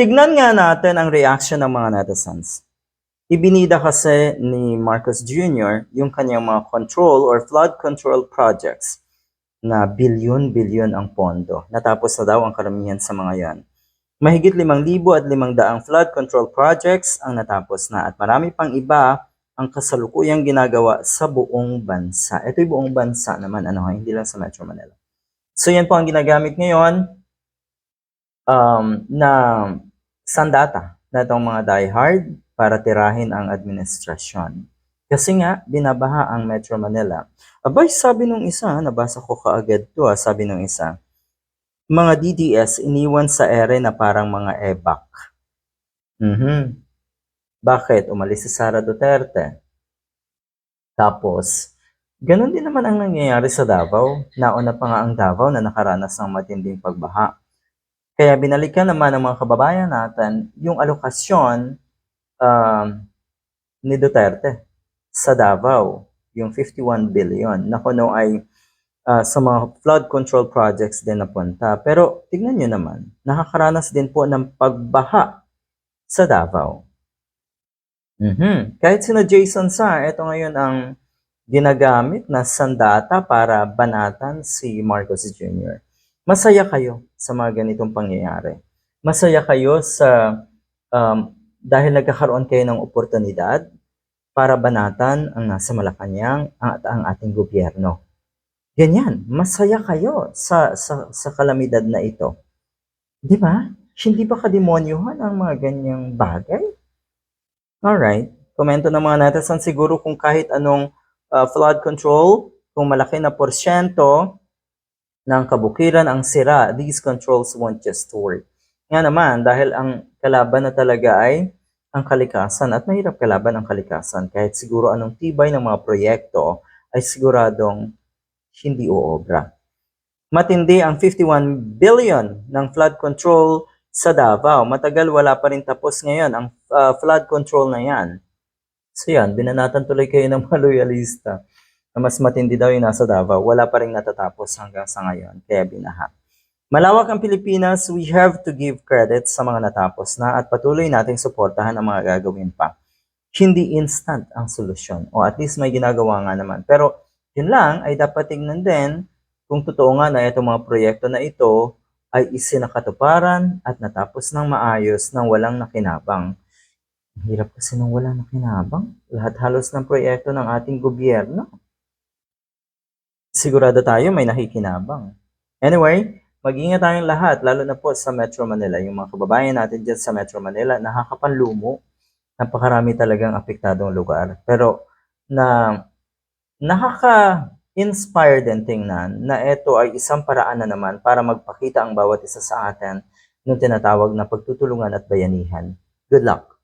Tignan nga natin ang reaction ng mga netizens. Ibinida kasi ni Marcos Jr. yung kanyang mga control or flood control projects na bilyon-bilyon ang pondo. Natapos na daw ang karamihan sa mga yan. Mahigit 5,000 at 500 flood control projects ang natapos na at marami pang iba ang kasalukuyang ginagawa sa buong bansa. Ito'y buong bansa naman, ano, hindi lang sa Metro Manila. So yan po ang ginagamit ngayon um, na sandata na itong mga diehard para tirahin ang administrasyon. Kasi nga, binabaha ang Metro Manila. Abay, sabi nung isa, nabasa ko kaagad to, ah, sabi nung isa, mga DDS iniwan sa ere na parang mga EBAC. Mhm. Bakit? Umalis si Sara Duterte. Tapos, ganun din naman ang nangyayari sa Davao. Nauna pa nga ang Davao na nakaranas ng matinding pagbaha. Kaya binalikan naman ng mga kababayan natin yung alokasyon um, ni Duterte sa Davao, yung 51 billion, na kuno ay ah, sa mga flood control projects din napunta. Pero tignan nyo naman, nakakaranas din po ng pagbaha sa Davao. Mhm. Kahit sina Jason Sa, ito ngayon ang ginagamit na sandata para banatan si Marcos Jr. Masaya kayo sa mga ganitong pangyayari. Masaya kayo sa um, dahil nagkakaroon kayo ng oportunidad para banatan ang nasa Malacanang at ang ating gobyerno. Ganyan, masaya kayo sa, sa, sa kalamidad na ito. Di ba? Hindi ba kademonyohan ang mga ganyang bagay? Alright. Komento ng mga netizen siguro kung kahit anong uh, flood control, kung malaki na porsyento ng kabukiran ang sira, these controls won't just work. Nga naman, dahil ang kalaban na talaga ay ang kalikasan at mahirap kalaban ang kalikasan kahit siguro anong tibay ng mga proyekto ay siguradong hindi uobra. Matindi ang 51 billion ng flood control sa Davao. Matagal wala pa rin tapos ngayon ang uh, flood control na yan. So yan, binanatan tuloy kayo ng mga loyalista na mas matindi daw yung nasa Davao. Wala pa rin natatapos hanggang sa ngayon, kaya binaha. Malawak ang Pilipinas, we have to give credit sa mga natapos na at patuloy nating suportahan ang mga gagawin pa. Hindi instant ang solusyon, o at least may ginagawa nga naman. Pero yun lang ay dapat tingnan din kung totoo nga na itong mga proyekto na ito ay isinakatuparan at natapos ng maayos nang walang nakinabang. Ang hirap kasi nang walang nakinabang. Lahat halos ng proyekto ng ating gobyerno. Sigurado tayo may nakikinabang. Anyway, mag-ingat tayong lahat, lalo na po sa Metro Manila. Yung mga kababayan natin dyan sa Metro Manila, nakakapanlumo. Napakarami talagang apektadong lugar. Pero na nakaka-inspire din tingnan na ito ay isang paraan na naman para magpakita ang bawat isa sa atin ng tinatawag na pagtutulungan at bayanihan. Good luck!